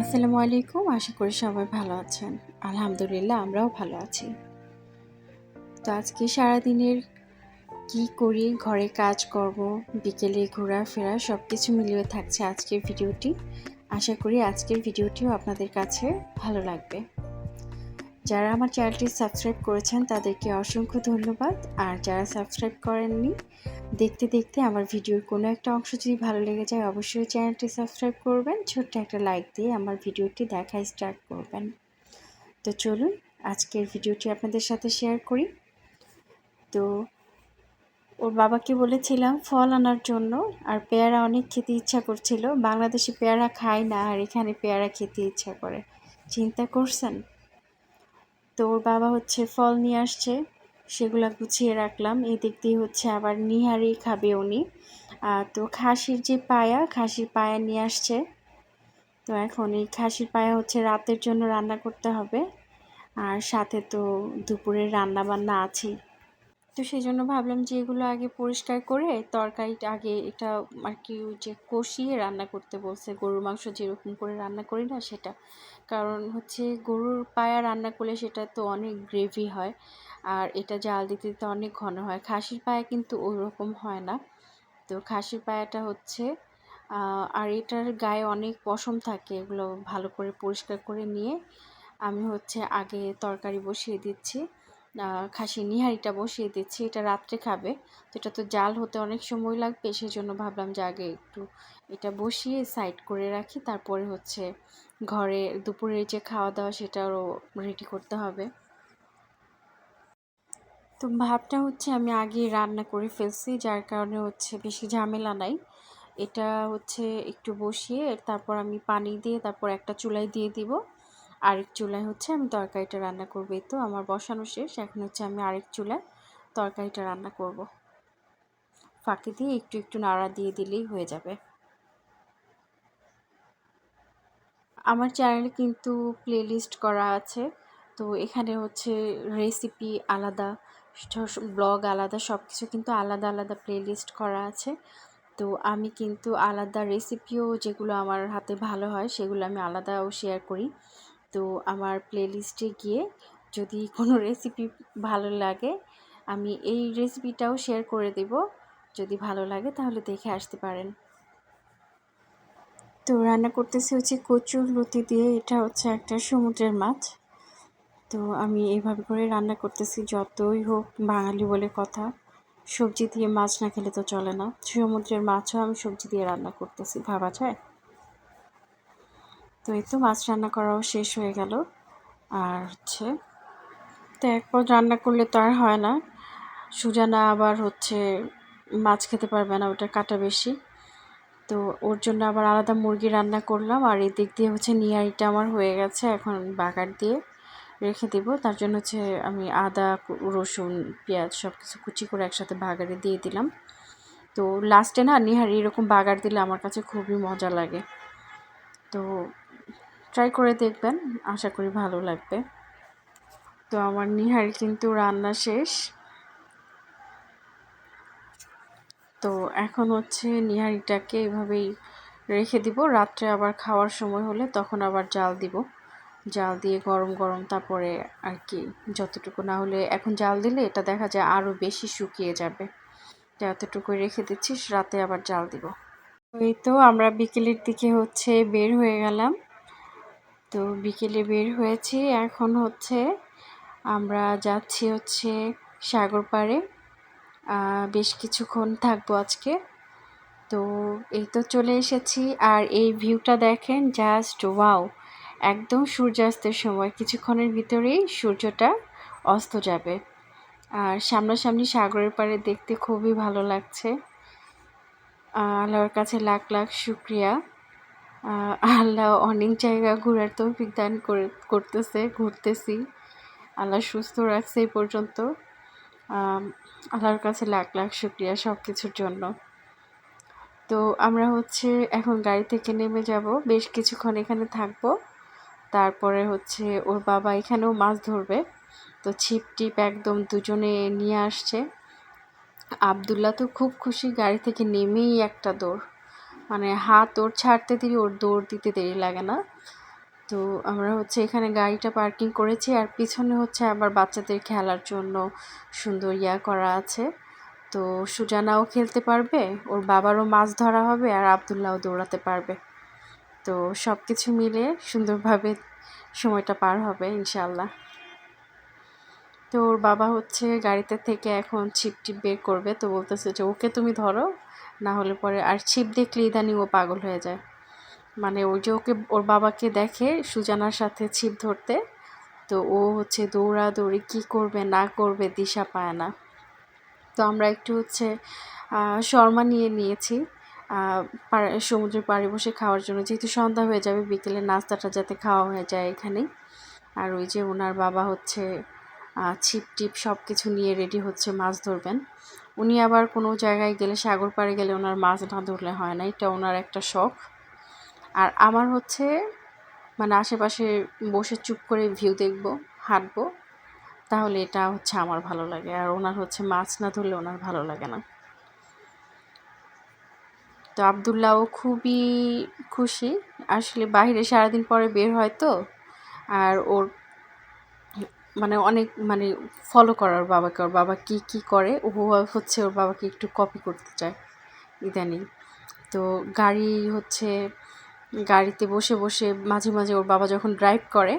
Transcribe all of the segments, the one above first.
আসসালামু আলাইকুম। আশা করি সবাই ভালো আছেন। আলহামদুলিল্লাহ, আমরাও ভালো আছি। তো আজকে সারাদিনের কি করি, ঘরে কাজ করব, বিকেলে ঘোরাফেরা সব কিছু মিলিয়ে থাকছে আজকের ভিডিওটি। আশা করি আজকের ভিডিওটিও আপনাদের কাছে ভালো লাগবে। যারা আমার চ্যানেলটি সাবস্ক্রাইব করেছেন, তাদেরকে অসংখ্য ধন্যবাদ। আর যারা সাবস্ক্রাইব করেননি দেখতে দেখতে আমার ভিডিওর কোনো একটা অংশ যদি ভালো লেগে যায়, অবশ্যই চ্যানেলটি সাবস্ক্রাইব করবেন। ছোট্ট একটা লাইক দিয়ে আমার ভিডিওটি দেখা স্টার্ট করবেন। তো চলুন, আজকের ভিডিওটি আপনাদের সাথে শেয়ার করি। তো ওর বাবাকে বলেছিলাম, ফল আনার জন্য, আর পেয়ারা অনেক খেতে ইচ্ছা করছিল। বাংলাদেশে পেয়ারা খায় না, আর এখানে পেয়ারা খেতে ইচ্ছা করে। চিন্তা করছেন? তো ওর বাবা হচ্ছে ফল নিয়ে আসছে। সেগুলা গুছিয়ে রাখলাম। এই দিক দিয়ে হচ্ছে আবার নিহারি খাবে উনি। তো খাসির যে পায়া, খাসির পায়া নিয়ে আসছে। তো এখন এই খাসির পায়া হচ্ছে রাতের জন্য রান্না করতে হবে। আর সাথে তো দুপুরের রান্না বান্না আছেই। তো সেই জন্য ভাবলাম যে এগুলো আগে পরিষ্কার করে তরকারিটা আগে এটা আর কি যে কষিয়ে রান্না করতে বলছে। গরুর মাংস যেরকম করে রান্না করি না সেটা। কারণ হচ্ছে গরুর পায়া রান্না করলে সেটা তো অনেক গ্রেভি হয়। আর এটা জাল দিতে দিতে অনেক ঘন হয়। খাসির পায়া কিন্তু ওই রকম হয় না। তো খাসির পায়াটা হচ্ছে আর এটার গায়ে অনেক পশম থাকে। এগুলো ভালো করে পরিষ্কার করে নিয়ে আমি হচ্ছে আগে তরকারি বসিয়ে দিচ্ছি। খাসি নিহারিটা বসিয়ে দিচ্ছি। এটা রাত্রে খাবে। তো এটা তো জাল হতে অনেক সময় লাগবে। সেই জন্য ভাবলাম যে আগে একটু এটা বসিয়ে সাইড করে রাখি। তারপরে হচ্ছে ঘরে দুপুরের যে খাওয়া দাওয়া সেটাও রেডি করতে হবে। তো ভাবটা হচ্ছে আমি আগে রান্না করে ফেলছি, যার কারণে হচ্ছে বেশি ঝামেলা নাই। এটা হচ্ছে একটু বসিয়ে তারপর আমি পানি দিয়ে তারপর একটা চুলায় দিয়ে দিব। আরেক চুলায় হচ্ছে আমি তরকারিটা রান্না করব। তো আমার বসানো শেষ, এখন হচ্ছে আমি আরেক চুলায় তরকারিটা রান্না করব। ফাঁকি দিয়ে একটু একটু নাড়া দিয়ে দিলেই হয়ে যাবে। আমার চ্যানেলে কিন্তু প্লেলিস্ট করা আছে। তো এখানে হচ্ছে রেসিপি আলাদা ব্লগ আলাদা সব কিছু কিন্তু আলাদা আলাদা প্লেলিস্ট করা আছে। তো আমি কিন্তু আলাদা রেসিপিও যেগুলো আমার হাতে ভালো হয়, সেগুলো আমি আলাদাও শেয়ার করি। তো আমার প্লেলিস্টে গিয়ে যদি কোনো রেসিপি ভালো লাগে, আমি এই রেসিপিটাও শেয়ার করে দেব। যদি ভালো লাগে তাহলে দেখে আসতে পারেন। তো রান্না করতেছি হচ্ছে কচুর লতি দিয়ে, এটা হচ্ছে একটা সমুদ্রের মাছ। তো আমি এইভাবে করে রান্না করতেছি, যতই হোক বাঙালি বলে কথা। সবজি দিয়ে মাছ না খেলে তো চলে না। সমুদ্রের মাছও আমি সবজি দিয়ে রান্না করতেছি, ভাবা যায়? তো এই তো মাছ রান্না করাও শেষ হয়ে গেল। আর হচ্ছে, তো একপর রান্না করলে তো আর হয় না। সুজানা আবার হচ্ছে মাছ খেতে পারবে না ওটা কাটা বেশি। তো ওর জন্য আবার আলাদা মুরগি রান্না করলাম, আর এদিক দিয়ে হচ্ছে নিয়ারিটা আমার হয়ে গেছে এখন বাগার দিয়ে। রেখে দেবো। তার জন্য হচ্ছে আমি আদা, রসুন, পেঁয়াজ সব কিছু কুচি করে একসাথে বাগারে দিয়ে দিলাম। তো লাস্টে না নিহারি এরকম বাগার দিলে আমার কাছে খুবই মজা লাগে। তো ট্রাই করে দেখবেন, আশা করি ভালো লাগবে। তো আমার নিহারি কিন্তু রান্না শেষ। তো এখন হচ্ছে নিহারিটাকে এভাবেই রেখে দিব। রাত্রে আবার খাওয়ার সময় হলে তখন আবার জাল দিব। জাল দিয়ে গরম গরম তারপরে আর কি যতটুকু না হলে এখন জাল দিলে এটা দেখা যায় আরও বেশি শুকিয়ে যাবে। এতটুকু রেখে দিচ্ছি, রাতে আবার জাল দিব। এই তো আমরা বিকেলের দিকে হচ্ছে বের হয়ে গেলাম। তো বিকেলে বের হয়েছি, এখন হচ্ছে আমরা যাচ্ছি হচ্ছে সাগর পাড়ে। বেশ কিছুক্ষণ থাকব আজকে। তো এই তো চলে এসেছি, আর এই ভিউটা দেখেন জাস্ট ওয়াও একদম সূর্যাস্তের সময়, কিছুক্ষণের ভিতরেই সূর্যটা অস্ত যাবে। আর সামনাসামনি সাগরের পাড়ে দেখতে খুবই ভালো লাগছে। আল্লাহর কাছে লাখ লাখ শুক্রিয়া। আল্লাহ অনেক জায়গা ঘোরার তৌফিক করে, করতেছে, ঘুরতেছি। আল্লাহ সুস্থ রাখছে এই পর্যন্ত। আল্লাহর কাছে লাখ লাখ শুক্রিয়া সব কিছুর জন্য। তো আমরা হচ্ছে এখন গাড়ি থেকে নেমে যাব। বেশ কিছুক্ষণ এখানে থাকব। তারপরে হচ্ছে ওর বাবা এখানেও মাছ ধরবে। তো ছিপ টিপ একদম দুজনে নিয়ে আসছে। আবদুল্লা তো খুব খুশি গাড়ি থেকে নেমেই একটা দৌড়। মানে হাত ওর ছাড়তে দেরি, ওর দৌড় দিতে দেরি লাগে না। তো আমরা হচ্ছে এখানে গাড়িটা পার্কিং করেছি আর পিছনে হচ্ছে আবার বাচ্চাদের খেলার জন্য সুন্দর ইয়া করা আছে। তো সুজানাও খেলতে পারবে, ওর বাবারও মাছ ধরা হবে আর আবদুল্লাহও দৌড়াতে পারবে। তো সব কিছু মিলে সুন্দরভাবে সময়টা পার হবে ইনশাল্লাহ তো ওর বাবা হচ্ছে গাড়িতে থেকে এখন ছিপ টিপ বের করবে, তো বলতেছে যে, ওকে তুমি ধরো, না হলে পরে আর ছিপ দেখলে ইদানি ও পাগল হয়ে যায়। মানে ওই যে ওকে, ওর বাবাকে দেখে সুজানার সাথে ছিপ ধরতে, তো ও হচ্ছে দৌড়াদৌড়ি কী করবে, না করবে দিশা পায় না। তো আমরা একটু হচ্ছে শর্মা নিয়ে নিয়েছি। সমুদ্রের পাড়ে বসে খাওয়ার জন্য। যেহেতু সন্ধ্যা হয়ে যাবে, বিকেলে নাস্তাটা যাতে খাওয়া হয়ে যায় এখানেই আর ওই যে ওনার বাবা হচ্ছে ছিপ টিপ সব কিছু নিয়ে রেডি হচ্ছে, মাছ ধরবেন। উনি আবার কোনো জায়গায় গেলে, সাগর পাড়ে গেলে ওনার মাছ না ধরলে হয় না। এটা ওনার একটা শখ। আর আমার হচ্ছে মানে আশেপাশে বসে চুপ করে ভিউ দেখব, হাঁটবো, তাহলে এটা হচ্ছে আমার ভালো লাগে। আর ওনার হচ্ছে মাছ না ধরলে ওনার ভালো লাগে না। তো আবদুল্লাও খুবই খুশি। আসলে বাইরে সারাদিন পরে বের হয় তো। আর ওর মানে অনেক মানে ফলো করার বাবাকে, ওর বাবা কি কি করে, ও হচ্ছে ওর বাবাকে একটু কপি করতে চায় ইদানিং। তো গাড়ি হচ্ছে, গাড়িতে বসে বসে মাঝে মাঝে ওর বাবা যখন ড্রাইভ করে,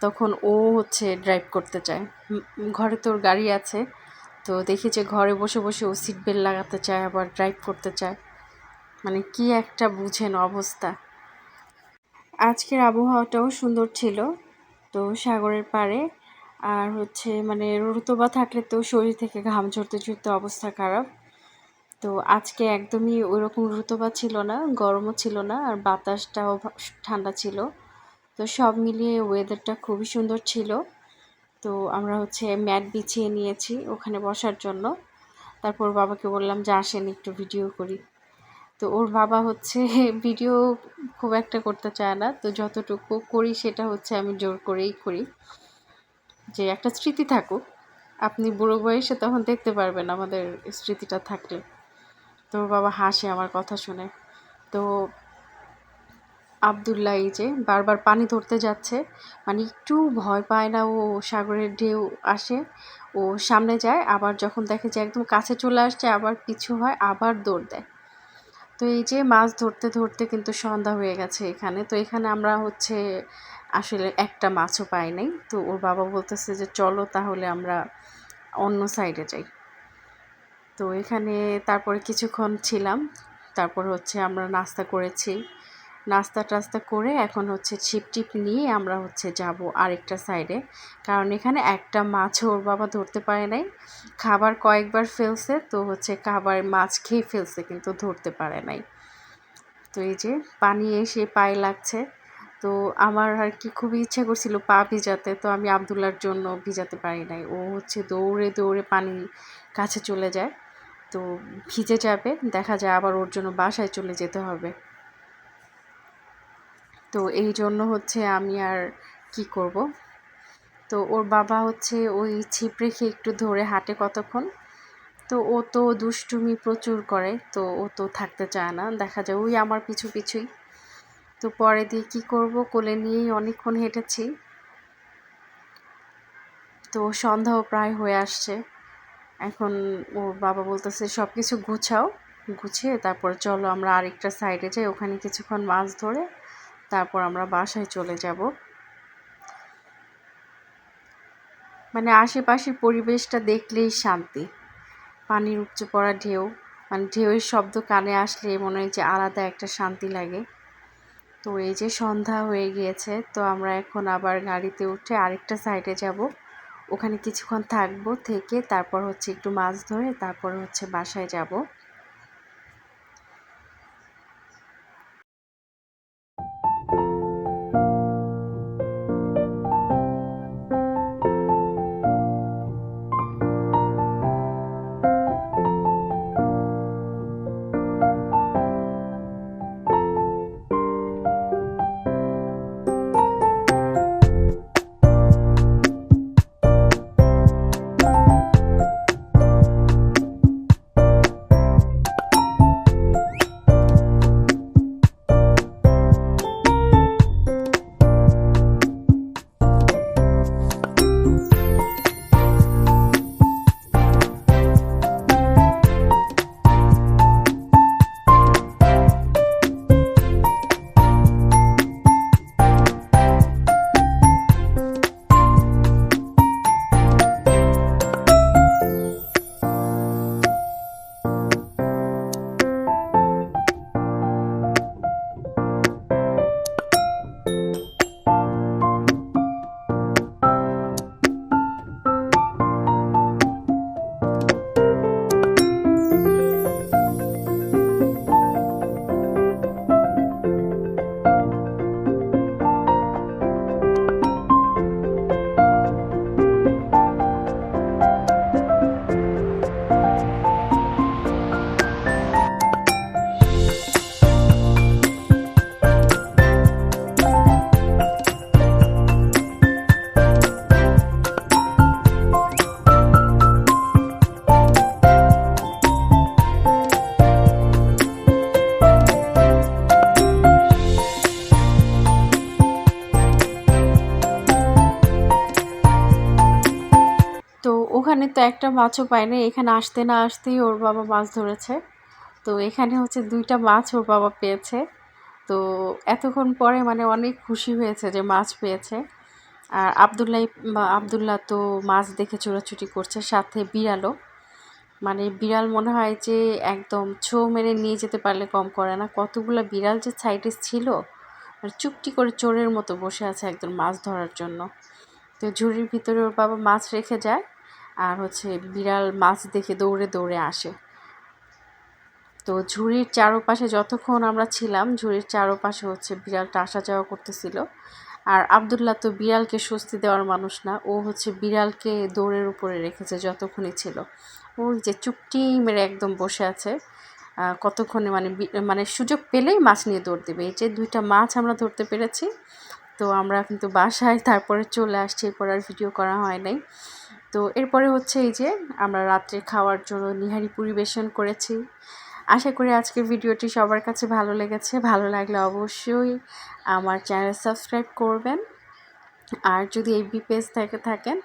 তখন ও হচ্ছে ড্রাইভ করতে চায়। ঘরে তোর গাড়ি আছে, তো দেখি যে ঘরে বসে বসে ও সিট বেল্ট লাগাতে চায়, আবার ড্রাইভ করতে চায়। মানে কি একটা বুঝেন অবস্থা। আজকের আবহাওয়াটাও সুন্দর ছিল তো সাগরের পাড়ে। আর হচ্ছে মানে রুতবা থাকলে তো শরীর থেকে ঘাম ঝরতে ঝরতে অবস্থা খারাপ। তো আজকে একদমই ওইরকম রুতবা ছিল না, গরমও ছিল না, আর বাতাসটাও ঠান্ডা ছিল। তো সব মিলিয়ে ওয়েদারটা খুবই সুন্দর ছিল। তো আমরা হচ্ছে ম্যাট বিছিয়ে নিয়েছি ওখানে বসার জন্য। তারপর বাবাকে বললাম যে আসেন একটু ভিডিও করি। তো ওর বাবা হচ্ছে ভিডিও খুব একটা করতে চায় না। তো যতটুকু করি সেটা হচ্ছে আমি জোর করেই করি। যে একটা স্মৃতি থাকুক। আপনি বুড়ো বয়সে তখন দেখতে পারবেন আমাদের স্মৃতিটা থাকলে। তো ওর বাবা হাসে আমার কথা শুনে। তো আবদুল্লাহ এই যে বারবার পানি ধরতে যাচ্ছে। মানে একটু ভয় পায় না ও সাগরের ঢেউ আসে। ও সামনে যায়, আবার যখন দেখে যে একদম কাছে চলে আসছে, আবার পিছু হয়, আবার দৌড় দেয়। তো এই যে মাছ ধরতে ধরতে কিন্তু সন্ধ্যা হয়ে গেছে এখানে। তো এখানে আমরা হচ্ছে আসলে একটা মাছও পাই নাই। তো ওর বাবা বলতেছে যে, চলো তাহলে আমরা অন্য সাইডে যাই। তো এখানে তারপরে কিছুক্ষণ ছিলাম। তারপর হচ্ছে আমরা নাস্তা করেছি। নাস্তা টাস্তা করে এখন হচ্ছে ছিপ টিপ নিয়ে আমরা হচ্ছে যাব আরেকটা সাইডে কারণ এখানে একটা মাছও ওর বাবা ধরতে পারে নাই। খাবার কয়েকবার ফেলছে, তো হচ্ছে খাবার মাছ খেয়ে ফেলছে কিন্তু ধরতে পারে নাই। তো এই যে পানি এসে পায়ে লাগছে। তো আমার আর কি খুবই ইচ্ছা করছিল পা ভিজাতে, তো আমি আবদুল্লার জন্য ভিজাতে পারি নাই। ও হচ্ছে দৌড়ে দৌড়ে পানি কাছে চলে যায়। তো ভিজে যাবে, দেখা যায় আবার ওর জন্য বাসায় চলে যেতে হবে। তো এই জন্য হচ্ছে আমি আর কি করব? তো ওর বাবা হচ্ছে ওই ছিপ রেখে একটু ধরে হাঁটে কতক্ষণ। তো ও তো দুষ্টুমি প্রচুর করে, তো ও তো থাকতে চায় না, দেখা যায় ওই আমার পিছু পিছুই। তো পরে দিয়ে কি করব? কোলে নিয়েই অনেকক্ষণ হেঁটেছি। তো সন্ধ্যাও প্রায় হয়ে আসছে। এখন ওর বাবা বলতেছে সব কিছু গুছাও, গুছিয়ে তারপরে চলো আমরা আরেকটা সাইডে যাই, ওখানে কিছুক্ষণ মাছ ধরে তারপর আমরা বাসায় চলে যাব। মানে আশেপাশের পরিবেশটা দেখলেই শান্তি। পানির উপচে পড়া ঢেউ মানে ঢেউয়ের শব্দ কানে আসলে মনে হয় যে আলাদা একটা শান্তি লাগে। তো এই যে সন্ধ্যা হয়ে গিয়েছে, তো আমরা এখন আবার গাড়িতে উঠে আরেকটা সাইডে যাব। ওখানে কিছুক্ষণ থাকব, থেকে তারপর হচ্ছে একটু মাছ ধরে, তারপর হচ্ছে বাসায় যাব। একটা মাছও পায় না এখানে আসতে না আসতেই ওর বাবা মাছ ধরেছে। তো এখানে হচ্ছে দুইটা মাছ ওর বাবা পেয়েছে। তো এতক্ষণ পরে মানে অনেক খুশি হয়েছে যে মাছ পেয়েছে। আর আবদুল্লাহ আবদুল্লাহ তো মাছ দেখে চোরাচুটি করছে, সাথে বিড়ালও। মানে বিড়াল মনে হয় যে একদম ছো মেরে নিয়ে যেতে পারলে কম করে না। কতগুলো বিড়াল যে সাইডে ছিল চুপটি করে চোরের মতো বসে আছে একদম মাছ ধরার জন্য। তো ঝুড়ির ভিতরে ওর বাবা মাছ রেখে যায়। আর হচ্ছে বিড়াল মাছ দেখে দৌড়ে দৌড়ে আসে। তো ঝুড়ির চারোপাশে যতক্ষণ আমরা ছিলাম, ঝুড়ির চারোপাশে হচ্ছে বিড়ালটা আসা যাওয়া করতেছিল। আর আবদুল্লাহ তো বিড়ালকে স্বস্তি দেওয়ার মানুষ না, ও হচ্ছে বিড়ালকে দৌড়ের উপরে রেখেছে যতক্ষণই ছিল। ও যে চুপটি মেরে একদম বসে আছে কতক্ষণে মানে মানে সুযোগ পেলেই মাছ নিয়ে দৌড় দেবে। এই যে দুইটা মাছ আমরা ধরতে পেরেছি, তো আমরা কিন্তু বাসায় তারপরে চলে আসছি, এরপর আর ভিডিও করা হয় নাই। তো এরপরে হচ্ছে এই যে আমরা রাত্রে খাওয়ার জন্য নিহারি পরিবেশন করেছি। আশা করি আজকের ভিডিওটি সবার কাছে ভালো লেগেছে। ভালো লাগলে অবশ্যই আমার চ্যানেল সাবস্ক্রাইব করবেন। আর যদি এই পেজ থেকে থাকেন,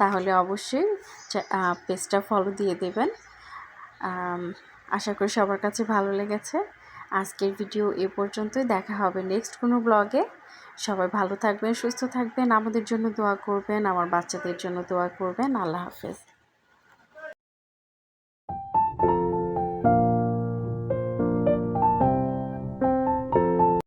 তাহলে অবশ্যই পেজটা ফলো দিয়ে দেবেন। আশা করি সবার কাছে ভালো লেগেছে। আজকের ভিডিও এ পর্যন্তই। দেখা হবে নেক্সট কোনো ব্লগে সবাই ভালো থাকবেন, সুস্থ থাকবেন। আমাদের জন্য দোয়া করবেন, আমার বাচ্চাদের জন্য দোয়া করবেন। আল্লাহ হাফেজ।